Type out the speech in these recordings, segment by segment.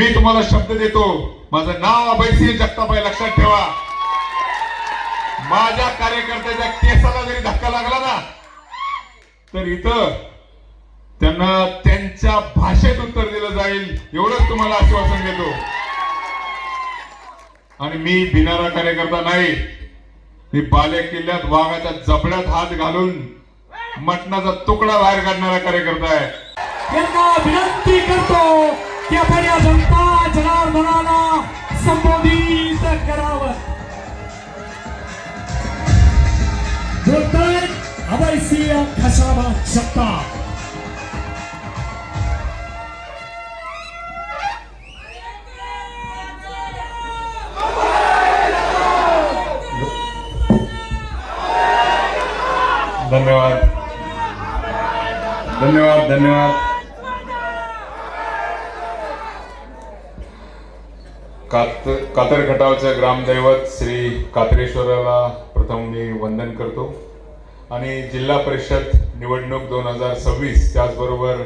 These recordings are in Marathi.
मी तुम्हाला शब्द देतो. माझं नाव अभयसिंह जगतापाई लक्षात ठेवा. माझ्या कार्यकर्त्याच्या केसाला जरी धक्का लागला ना तर इथं त्यांना त्यांच्या भाषेत उत्तर दिलं जाईल एवढंच तुम्हाला आश्वासन देतो. आणि मी भिनारा कार्यकर्ता नाही. मी बाले किल्ल्यात वाघाच्या जबड्यात हात घालून मटणाचा तुकडा बाहेर काढणारा कार्यकर्ता आहे. त्यांना विनंती करतो आपण या जनता जनार्दनाला संबोधित करावं. बोलताय अभयसिंह खशाबा सत्ता. धन्यवाद. धन्यवाद धन्यवाद. कात कातर खटावच्या ग्रामदैवत श्री कात्रेश्वराला प्रथम मी वंदन करतो. आणि जिल्हा परिषद निवडणूक दोन हजार सव्वीस त्याचबरोबर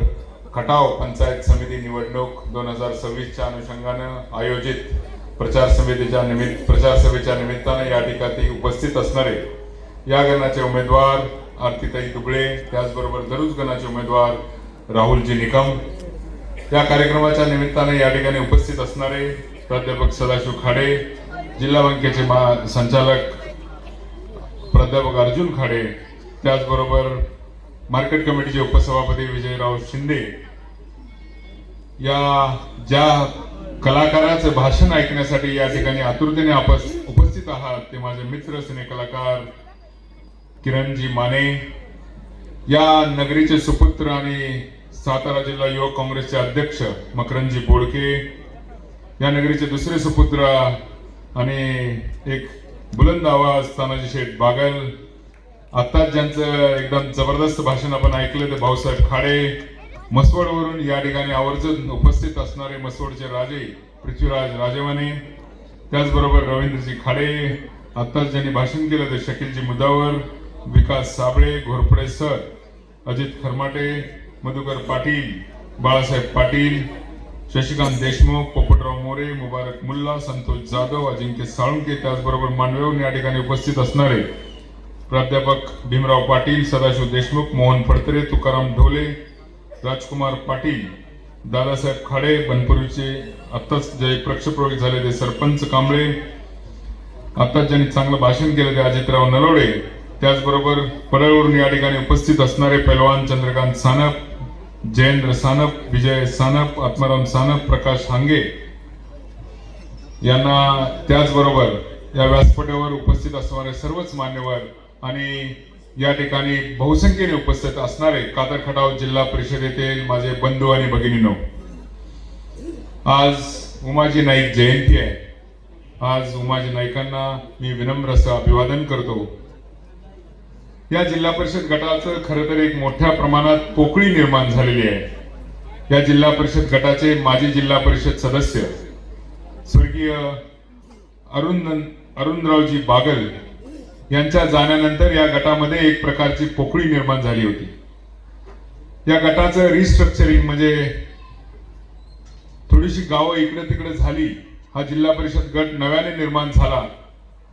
खटाव पंचायत समिती निवडणूक दोन हजार सव्वीसच्या अनुषंगानं आयोजित प्रचार समितीच्या निमित्त प्रचार सभेच्या निमित्तानं या ठिकाणी उपस्थित असणारे या गणाचे उमेदवार आरतीताई दुबळे त्याचबरोबर दरुज गणाचे उमेदवार राहुलजी निकम या कार्यक्रमाच्या निमित्ताने या ठिकाणी उपस्थित असणारे प्राध्यापक सदाशिव खाडे जिल्हा बँकेचे मा- संचालक प्राध्यापक अर्जुन खाडे त्याचबरोबर मार्केट कमिटीचे उपसभापती विजयराव शिंदे. या ज्या कलाकाराचं भाषण ऐकण्यासाठी या ठिकाणी आतुरतेने आपस उपस्थित आहात ते माझे मित्र सिने कलाकार किरणजी माने. या नगरीचे सुपुत्र आणि सातारा जिल्हा युवक काँग्रेसचे अध्यक्ष मकरंजी बोडके या नगरीचे दुसरे सुपुत्र आणि एक बुलंद आवाज तानाजी शेठ बागल. आत्ताच ज्यांचं एकदम जबरदस्त भाषण आपण ऐकलं ते भाऊसाहेब खाडे. मसवडवरून या ठिकाणी आवर्जून उपस्थित असणारे मसवडचे राजे पृथ्वीराज राजवाने. त्याचबरोबर रवींद्रजी खाडे. आत्ताच ज्यांनी भाषण केलं ते शकीलजी मुदावर विकास साबळे घोरपडे सर अजित खरमाटे मधुकर पाटील बाळासाहेब पाटील शशिकांत देशमुख पोपटराव मोरे मुबारक मुल्ला संतोष जाधव अजिंक्य साळुंके त्याचबरोबर मांडवेहून या ठिकाणी उपस्थित असणारे प्राध्यापक भीमराव पाटील सदाशिव देशमुख मोहन फडतरे तुकाराम ढोले राजकुमार पाटील दादासाहेब खाडे बनपुरीचे आत्ताच जे प्रक्षप्रवेश झाले ते सरपंच कांबळे आत्ताच ज्यांनी चांगलं भाषण केलं ते अजितराव नलवडे त्याचबरोबर पडळवरून या ठिकाणी उपस्थित असणारे पैलवान चंद्रकांत सानप जयेंद्र सानप विजय सानप आत्माराम सानप प्रकाश हांगे यांना त्याचबरोबर या व्यासपीठावर उपस्थित असणारे सर्वच मान्यवर आणि या ठिकाणी बहुसंख्येने उपस्थित असणारे कातर खटाव जिल्हा परिषदेतील माझे बंधू आणि भगिनीनो आज उमाजी नाईक जयंती आहे. आज उमाजी नाईकांना मी विनम्र असं अभिवादन करतो. या जिल्हा परिषद गटाचं खरं तर एक मोठ्या प्रमाणात पोकळी निर्माण झालेली आहे. या जिल्हा परिषद गटाचे माजी जिल्हा परिषद सदस्य स्वर्गीय अरुण अरुणरावजी बागल यांच्या जाण्यानंतर या गटामध्ये एक प्रकारची पोकळी निर्माण झाली होती. या गटाचं रिस्ट्रक्चरिंग म्हणजे थोडीशी गावं इकडे तिकडे झाली. हा जिल्हा परिषद गट नव्याने निर्माण झाला.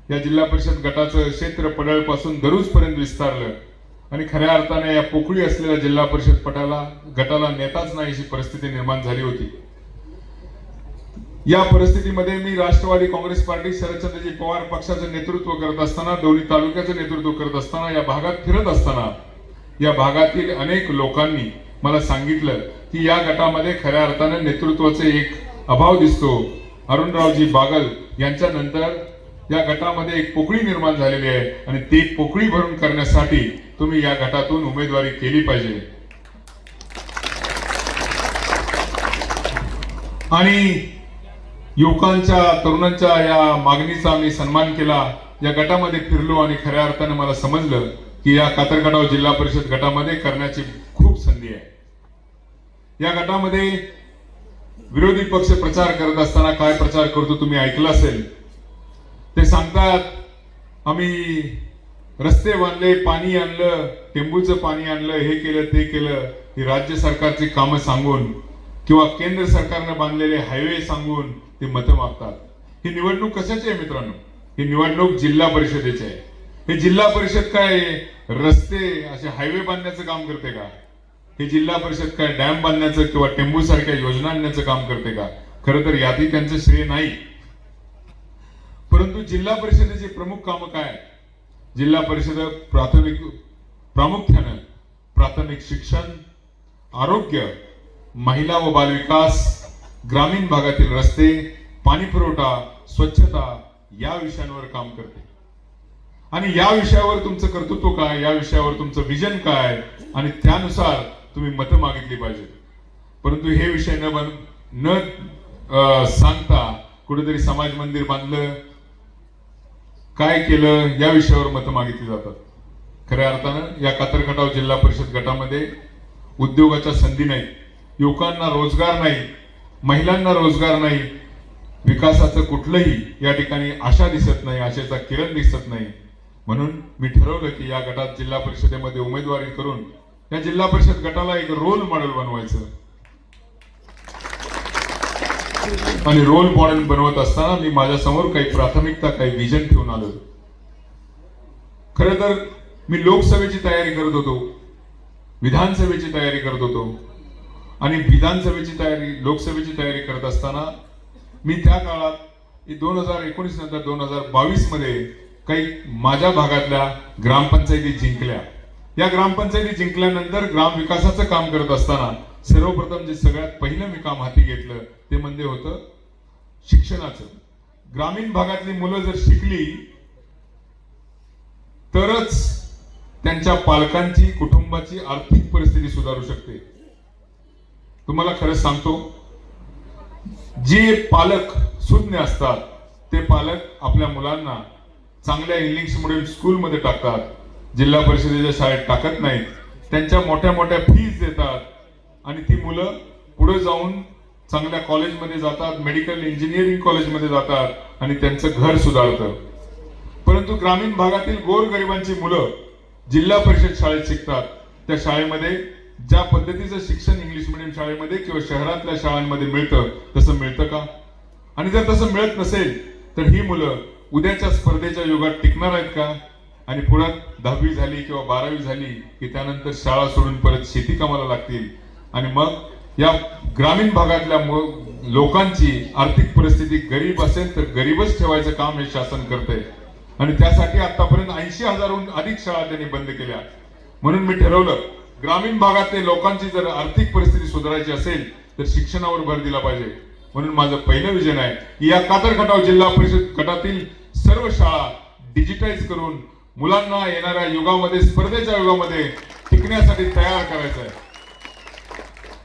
या जिल्हा परिषद गटाचं क्षेत्र पडळपासून दरुजपर्यंत विस्तारलं. आणि खऱ्या अर्थाने या पोकळी असलेल्या जिल्हा परिषद पटाला गटाला नेताच नाही अशी परिस्थिती निर्माण झाली होती. या परिस्थितीमध्ये मी राष्ट्रवादी काँग्रेस पार्टी शरदचंद्रजी पवार पक्षाचं नेतृत्व करत असताना दोन्ही तालुक्याचं नेतृत्व करत असताना या भागात फिरत असताना या भागातील अनेक लोकांनी मला सांगितलं की या गटामध्ये खऱ्या अर्थानं नेतृत्वाचे एक अभाव दिसतो. अरुणरावजी बागल यांच्या नंतर या गटामध्ये एक पोकळी निर्माण झालेली आहे आणि ती पोकळी भरून करण्यासाठी तुम्ही या गटातून उमेदवारी केली पाहिजे. आणि युवकांच्या तरुणांच्या या मागणीचा मी सन्मान केला. या गटामध्ये फिरलो आणि खऱ्या अर्थाने मला समजलं की या कातरगडाव जिल्हा परिषद गटामध्ये करण्याची खूप संधी आहे. या गटामध्ये विरोधी पक्ष प्रचार करत असताना काय प्रचार करतो तुम्ही ऐकलं असेल? ते सांगतात आम्ही रस्ते बांधले पाणी आणलं टेंबूचं पाणी आणलं हे केलं ते केलं ही राज्य सरकारची कामं सांगून किंवा केंद्र सरकारनं बांधलेले हायवे सांगून ते मतं मागतात. ही निवडणूक कशाची आहे मित्रांनो? ही निवडणूक जिल्हा परिषदेची आहे. हे जिल्हा परिषद काय रस्ते असे हायवे बांधण्याचं काम करते का? हे जिल्हा परिषद काय डॅम बांधण्याचं किंवा टेंबू सारख्या योजना आणण्याचं काम करते का? खरं तर यातही त्यांचं श्रेय नाही. परंतु जिल्हा परिषदेचे प्रमुख कामं काय जिल्हा परिषद प्राथमिक प्रामुख्यानं प्राथमिक शिक्षण आरोग्य महिला व बालविकास ग्रामीण भागातील रस्ते पाणी पुरवठा स्वच्छता या विषयांवर काम करते. आणि या विषयावर तुमचं कर्तृत्व काय? या विषयावर तुमचं विजन काय? आणि त्यानुसार तुम्ही मतं मागितली पाहिजेत. परंतु हे विषय न बन न सांगता कुठेतरी समाज मंदिर बांधलं काय केलं या विषयावर मतं मागितली जातात. खऱ्या अर्थानं या कातरखटाव जिल्हा परिषद गटामध्ये उद्योगाच्या संधी नाही युवकांना रोजगार नाही महिलांना रोजगार नाही विकासाचं कुठलंही या ठिकाणी आशा दिसत नाही आशेचा किरण दिसत नाही. म्हणून मी ठरवलं की या गटात जिल्हा परिषदेमध्ये उमेदवारी करून या जिल्हा परिषद गटाला एक रोल मॉडेल बनवायचं. आणि रोल मॉडेल बनवत असताना मी माझ्यासमोर काही प्राथमिकता काही विजन ठेवून आलो. खरं तर मी लोकसभेची तयारी करत होतो विधानसभेची तयारी करत होतो आणि विधानसभेची तयारी लोकसभेची तयारी करत असताना मी त्या काळात दोन हजार एकोणीस नंतर दोन हजार बावीसमध्ये काही माझ्या भागातल्या ग्रामपंचायती जिंकल्या. या ग्रामपंचायती जिंकल्यानंतर ग्रामविकासाचं काम करत असताना सर्वप्रथम जे सगळ्यात पहिलं मी काम हाती घेतलं ते म्हणजे होतं शिक्षणाचं. ग्रामीण भागातली मुलं जर शिकली तरच त्यांच्या पालकांची कुटुंबाची आर्थिक परिस्थिती सुधारू शकते. तुम्हाला खरंच सांगतो जे पालक शून्य असतात ते पालक आपल्या मुलांना चांगल्या इंग्लिश मिडियम स्कूलमध्ये टाकतात जिल्हा परिषदेच्या शाळेत टाकत नाहीत. त्यांच्या मोठ्या मोठ्या फीज देतात आणि ती मुलं पुढे जाऊन चांगल्या कॉलेजमध्ये जातात मेडिकल इंजिनिअरिंग कॉलेजमध्ये जातात आणि त्यांचं घर सुधारतं. परंतु ग्रामीण भागातील गोरगरिबांची मुलं जिल्हा परिषद शाळेत शिकतात. त्या शाळेमध्ये ज्या पद्धतीचं शिक्षण इंग्लिश मिडियम शाळेमध्ये किंवा शहरातल्या शाळांमध्ये मिळतं तसं मिळतं का? आणि जर तसं मिळत नसेल तर ही मुलं उद्याच्या स्पर्धेच्या युगात टिकणार आहेत का? आणि पुढे दहावी झाली किंवा बारावी झाली की त्यानंतर शाळा सोडून परत शेती कामाला लागतील. आणि मग या ग्रामीण भागातल्या लोकांची आर्थिक परिस्थिती गरीब असेल तर गरीबच ठेवायचं काम हे शासन करतंय. आणि त्यासाठी आतापर्यंत ऐंशी हजारहून अधिक शाळा त्यांनी बंद केल्या. म्हणून मी ठरवलं ग्रामीण भागातले लोकांची जर आर्थिक परिस्थिती सुधारायची असेल तर शिक्षणावर भर दिला पाहिजे. म्हणून माझं पहिलं विजन आहे की या कातरखटाव जिल्हा परिषद गटातील सर्व शाळा डिजिटाईज करून मुलांना येणाऱ्या युगामध्ये स्पर्धेच्या युगामध्ये टिकण्यासाठी तयार करायचं आहे.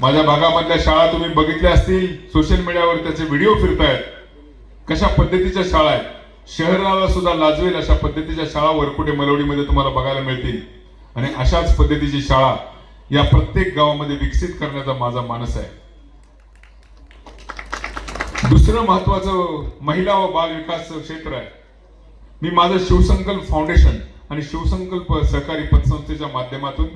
माझ्या भागामधल्या शाळा तुम्ही बघितल्या असतील. सोशल मीडियावर त्याचे व्हिडिओ फिरतायत. कशा पद्धतीच्या शाळा आहेत? शहराला सुद्धा लाजवेल अशा पद्धतीच्या शाळा वरकुटे मलवडीमध्ये तुम्हाला बघायला मिळतील. आणि अशाच पद्धतीची शाळा या प्रत्येक गावामध्ये विकसित करण्याचा माझा मानस आहे. दुसरं महत्वाचं महिला व बाल विकास क्षेत्र आहे. मी माझं शिवसंकल्प फाउंडेशन आणि शिवसंकल्प सहकारी पतसंस्थेच्या माध्यमातून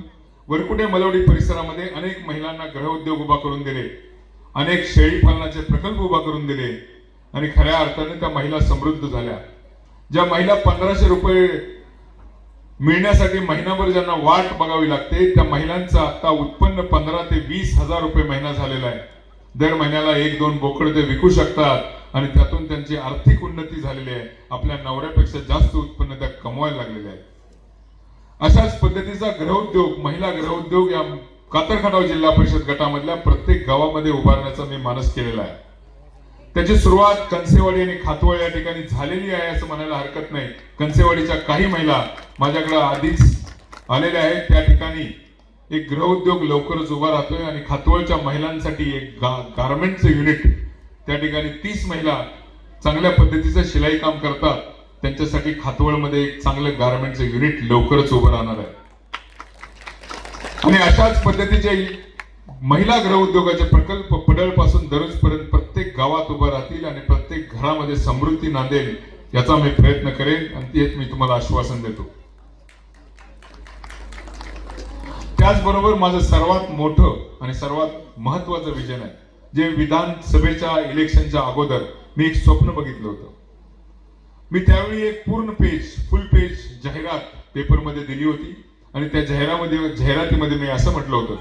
वरकुटे मलवडी परिसरामध्ये अनेक महिलांना गृहउद्योग उभा करून दिले. अनेक शेळी पालनाचे प्रकल्प उभा करून दिले. आणि खऱ्या अर्थाने त्या महिला समृद्ध झाल्या. ज्या महिला पंधराशे रुपये मिळण्यासाठी महिनाभर ज्यांना वाट बघावी लागते त्या महिलांचं आता उत्पन्न पंधरा ते वीस हजार रुपये महिना झालेला आहे. दर महिन्याला एक दोन बोकड ते विकू शकतात आणि त्यातून त्यांची आर्थिक उन्नती झालेली आहे. आपल्या नवऱ्यापेक्षा जास्त उत्पन्न त्या कमवायला लागलेले आहे अशाच पद्धतीचा गृहउद्योग महिला गृहउद्योग या कातरखडाव जिल्हा परिषद गटामधल्या प्रत्येक गावामध्ये उभारण्याचा मी मानस केलेला आहे. त्याची सुरुवात कंसेवाडी आणि खातवळ या ठिकाणी झालेली आहे असं म्हणायला हरकत नाही. कंसेवाडीच्या काही महिला माझ्याकडे आधीच आलेल्या आहेत. त्या ठिकाणी एक गृहउद्योग लवकरच उभा राहतोय आणि खातवळच्या महिलांसाठी एक गार्मेंटचं युनिट त्या ठिकाणी तीस महिला चांगल्या पद्धतीचं शिलाई काम करतात. त्यांच्यासाठी खातवळमध्ये एक चांगलं गारमेंटचं युनिट लवकरच उभं राहणार आहे. आणि अशाच पद्धतीचे महिला गृहउद्योगाचे प्रकल्प पडळपासून दररोज पर्यंत प्रत्येक गावात उभं राहतील आणि प्रत्येक घरामध्ये समृद्धी नांदेल याचा मी प्रयत्न करेन आणि तेच मी तुम्हाला आश्वासन देतो. त्याचबरोबर माझं सर्वात मोठं आणि सर्वात महत्वाचं विजन आहे. जे विधानसभेच्या इलेक्शनच्या अगोदर मी एक स्वप्न बघितलं होतं. मी त्यावेळी एक पूर्ण पेज फुल पेज जाहिरात पेपरमध्ये दिली होती. आणि त्या जाहिरामध्ये जाहिरातीमध्ये मी असं म्हटलं होतं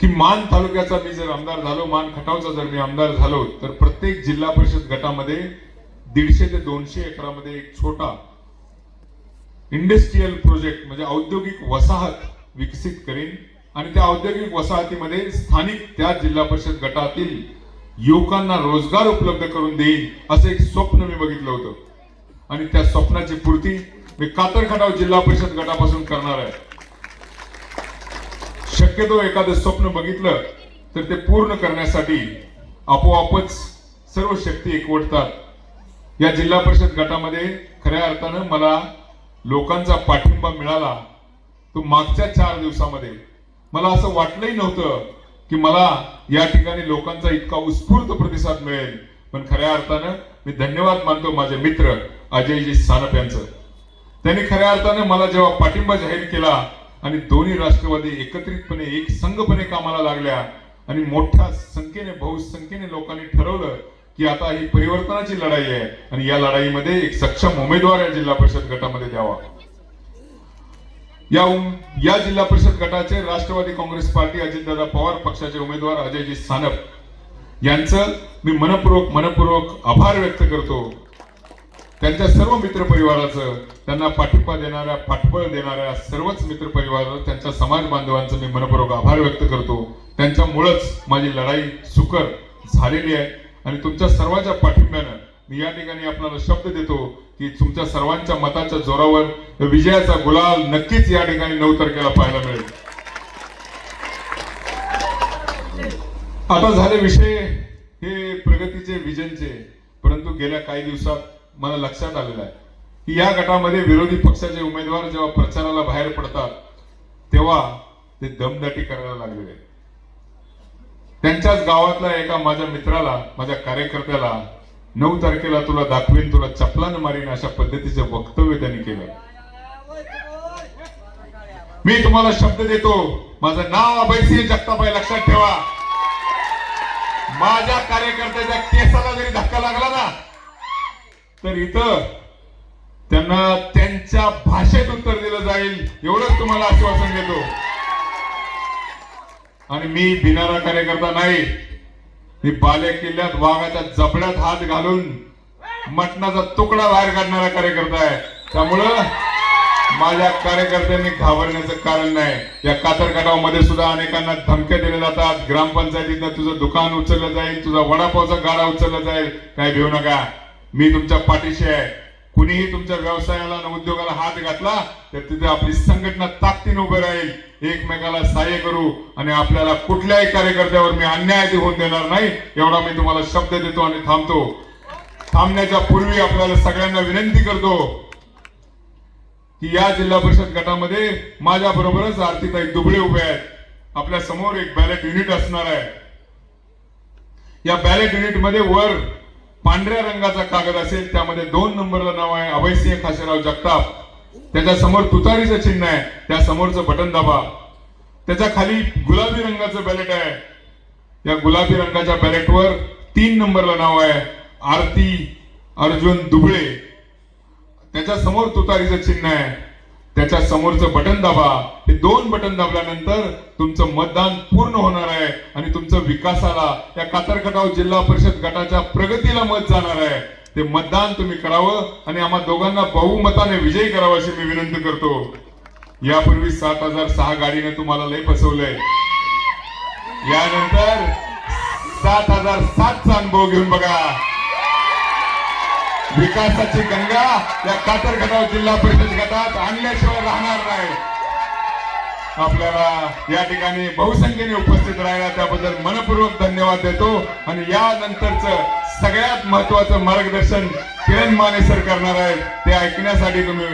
की मान तालुक्याचा मी जर आमदार झालो मान खटावचा जर मी आमदार झालो तर प्रत्येक जिल्हा परिषद गटामध्ये दीडशे ते दोनशे एकरामध्ये एक छोटा इंडस्ट्रीयल प्रोजेक्ट म्हणजे औद्योगिक वसाहत विकसित करेन. आणि त्या औद्योगिक वसाहतीमध्ये स्थानिक त्या जिल्हा परिषद गटातील युवकांना रोजगार उपलब्ध करून देईन असं एक स्वप्न मी बघितलं होतं. आणि त्या स्वप्नाची पूर्ती मी कातर खटाव जिल्हा परिषद गटापासून करणार आहे. शक्यतो एखादं स्वप्न बघितलं तर ते पूर्ण करण्यासाठी आपोआपच सर्व शक्ती एकवटतात. या जिल्हा परिषद गटामध्ये खऱ्या अर्थानं मला लोकांचा पाठिंबा मिळाला. तो मागच्या चार दिवसामध्ये. मला असं वाटलंही नव्हतं की मला या ठिकाणी लोकांचा इतका उत्स्फूर्त प्रतिसाद मिळेल. पण खऱ्या अर्थानं मी धन्यवाद मानतो माझे मित्र अजयजी सानप यांचं. त्यांनी खऱ्या अर्थानं मला जेव्हा पाठिंबा जाहीर केला आणि दोन्ही राष्ट्रवादी एकत्रितपणे एक संघपणे कामाला लागल्या आणि मोठ्या संख्येने बहुसंख्येने लोकांनी ठरवलं की आता ही परिवर्तनाची लढाई आहे आणि या लढाईमध्ये एक सक्षम उमेदवार या जिल्हा परिषद गटामध्ये द्यावा. या या जिल्हा परिषद गटाचे राष्ट्रवादी काँग्रेस पार्टी अजितदादा पवार पक्षाचे उमेदवार अजयजी सानप यांचं मी मनपूर्वक मनपूर्वक आभार व्यक्त करतो. त्यांच्या सर्व मित्रपरिवाराचं त्यांना पाठिंबा देणाऱ्या पाठबळ देणाऱ्या सर्वच मित्रपरिवार त्यांच्या समाज बांधवांचं मी मनपूर्वक आभार व्यक्त करतो. त्यांच्यामुळंच माझी लढाई सुकर झालेली आहे. आणि तुमच्या सर्वांच्या पाठिंब्यानं मी या ठिकाणी आपल्याला शब्द देतो की तुमच्या सर्वांच्या मताच्या जोरावर विजयाचा गुलाल नक्कीच या ठिकाणी नऊ तारखेला पाहायला मिळेल. आता झाले विषय हे प्रगतीचे विजनचे. परंतु गेल्या काही दिवसात मला लक्षात आलेलं आहे की या गटामध्ये विरोधी पक्षाचे उमेदवार जेव्हा प्रचाराला बाहेर पडतात तेव्हा ते दमदाटी करायला लागलेले आहेत. त्यांच्याच गावातल्या एका माझ्या मित्राला माझ्या कार्यकर्त्याला नऊ तारखेला तुला दाखवीन तुला चपलान मारीन अशा पद्धतीचे वक्तव्य त्यांनी केलं. मी तुम्हाला शब्द देतो. माझं नाव अभयसिंह जगताप लक्षात ठेवा. माझ्या कार्यकर्त्याच्या केसाला जरी धक्का लागला ना तर इथं त्यांना त्यांच्या भाषेत उत्तर दिलं जाईल एवढंच तुम्हाला आश्वासन देतो. आणि मी भिनारा कार्यकर्ता नाही. मी बाले किल्ल्यात वाघाच्या जबड्यात हात घालून मटणाचा तुकडा बाहेर काढणारा कार्यकर्ता आहे. त्यामुळं माझ्या कार्यकर्त्यांनी घाबरण्याचं कारण नाही. या कातरकाटामध्ये सुद्धा अनेकांना धमक्या दिल्या जातात. ग्रामपंचायतीनं तुझं दुकान उचललं जाईल तुझा वडापावचा गाडा उचलला जाईल. काय घेऊ नका. मी तुमच्या पाठीशी आहे. कुणीही तुमच्या व्यवसायाला आणि उद्योगाला हात घातला तर तिथे आपली संघटना ताकदीने उभे राहील. एकमेकाला सहाय्य करू आणि आपल्याला कुठल्याही कार्यकर्त्यावर मी अन्याय होऊन देणार नाही एवढा मी तुम्हाला शब्द देतो आणि थांबतो. थांबण्याच्या पूर्वी आपल्याला सगळ्यांना विनंती करतो. की या जिल्हा परिषद गटामध्ये माझ्या बरोबरच आरतीताई दुबळे उभे आहेत. आपल्यासमोर एक बॅलेट युनिट असणार आहे. या बॅलेट युनिटमध्ये वर पांढऱ्या रंगाचा कागद असेल त्यामध्ये दोन नंबरला नाव आहे अभयसिंह खासेराव जगताप. त्याच्यासमोर तुतारीचं चिन्ह आहे त्या समोरचं बटन दाबा. त्याच्याखाली गुलाबी रंगाचं बॅलेट आहे. या गुलाबी रंगाच्या बॅलेटवर तीन नंबरला नाव आहे आरती अर्जुन दुबळे. त्याच्यासमोर तुतारीचं चिन्ह आहे. त्याच्या समोरचं बटन दाबा. हे दोन बटन दाबल्यानंतर तुमचं मतदान पूर्ण होणार आहे आणि तुमचं विकासाला या कातरखटाव जिल्हा परिषद गटाच्या प्रगतीला मत जाणार आहे. ते मतदान तुम्ही करावं आणि आम्हा दोघांना बहुमताने विजयी करावा अशी मी विनंती करतो. यापूर्वी सात हजार सहा गाडीने तुम्हाला लय फसवलंय. यानंतर सात हजार सातचा अनुभव घेऊन बघा. विकासाची गंगा या कातरगडाव जिल्हा परिषद गटात आणल्याशिवाय राहणार नाही. आपल्याला या ठिकाणी बहुसंख्येने उपस्थित राहिला त्याबद्दल मनपूर्वक धन्यवाद देतो. आणि यानंतरच सगळ्यात महत्वाचं मार्गदर्शन किरण माने सर करणार आहेत. ते ऐकण्यासाठी तुम्ही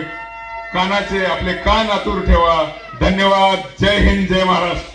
कानाचे आपले कान आतुर ठेवा. धन्यवाद. जय हिंद जय महाराष्ट्र.